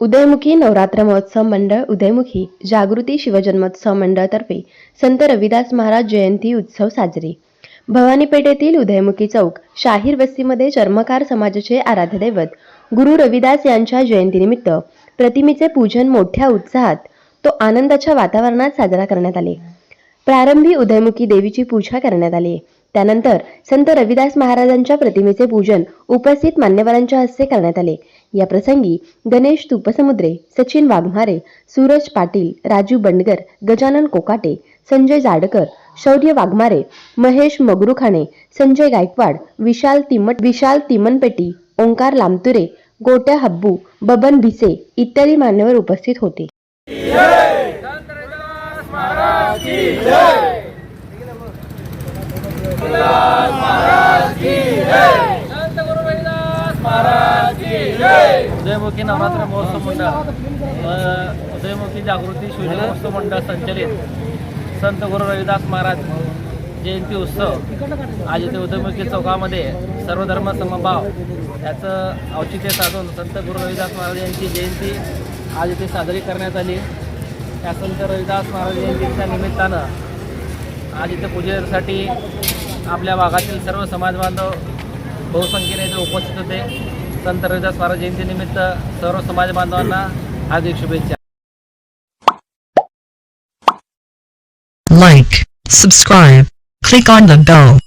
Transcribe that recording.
उदयमुखी नवरात्र महोत्सव मंडळ उदयमुखी जागृती शिवजन्मोत्सव मंडळातर्फे संत रविदास महाराज जयंती उत्सव साजरी. भवानी पेठेतील उदयमुखी चौक शाहीर वस्तीमध्ये चर्मकार समाजाचे आराध्यदैवत गुरु रविदास यांच्या जयंतीनिमित्त प्रतिमेचे पूजन मोठ्या उत्साहात तो आनंदाच्या वातावरणात साजरा करण्यात आले. प्रारंभी उदयमुखी देवीची पूजा करण्यात आली. त्यानंतर संत रविदास महाराजांच्या प्रतिमेचे पूजन उपस्थित मान्यवरांच्या हस्ते करण्यात आले. या प्रसंगी गणेश तुपसमुद्रे सचिन वाघमारे सूरज पाटील राजू बंडगर गजानन कोकाटे संजय जाडकर शौर्य वाघमारे महेश मगरुखाणे संजय गायकवाड विशाल तिमट विशाल तिमनपेटी ओंकार लामतुरे गोट्या हब्बू बबन भिसे इत्यादी मान्यवर उपस्थित होते संत रविदास महाराज की जय संत गुरु रविदास महाराज की जय उदयमुखी नवरात्र महोत्सव मंडळ. उदयमुखी जागृती शिवजन महोत्सव मंडळ संचलित संत गुरु रविदास महाराज जयंती उत्सव. आज इथे उदयमुखी चौकामध्ये सर्वधर्म समभाव याचं औचित्य साधून संत गुरु रविदास महाराज यांची जयंती आज इथे साजरी करण्यात आली. या संत रविदास महाराज जयंतीच्या निमित्तानं आज इथे पूजेसाठी आपल्या भागातील सर्व समाजबांधव बहुसंख्येने इथे उपस्थित होते. संत रविदास महाराज जयंतीनिमित्त सर्व समाज बांधवांना हार्दिक शुभेच्छा like, subscribe, click on the bell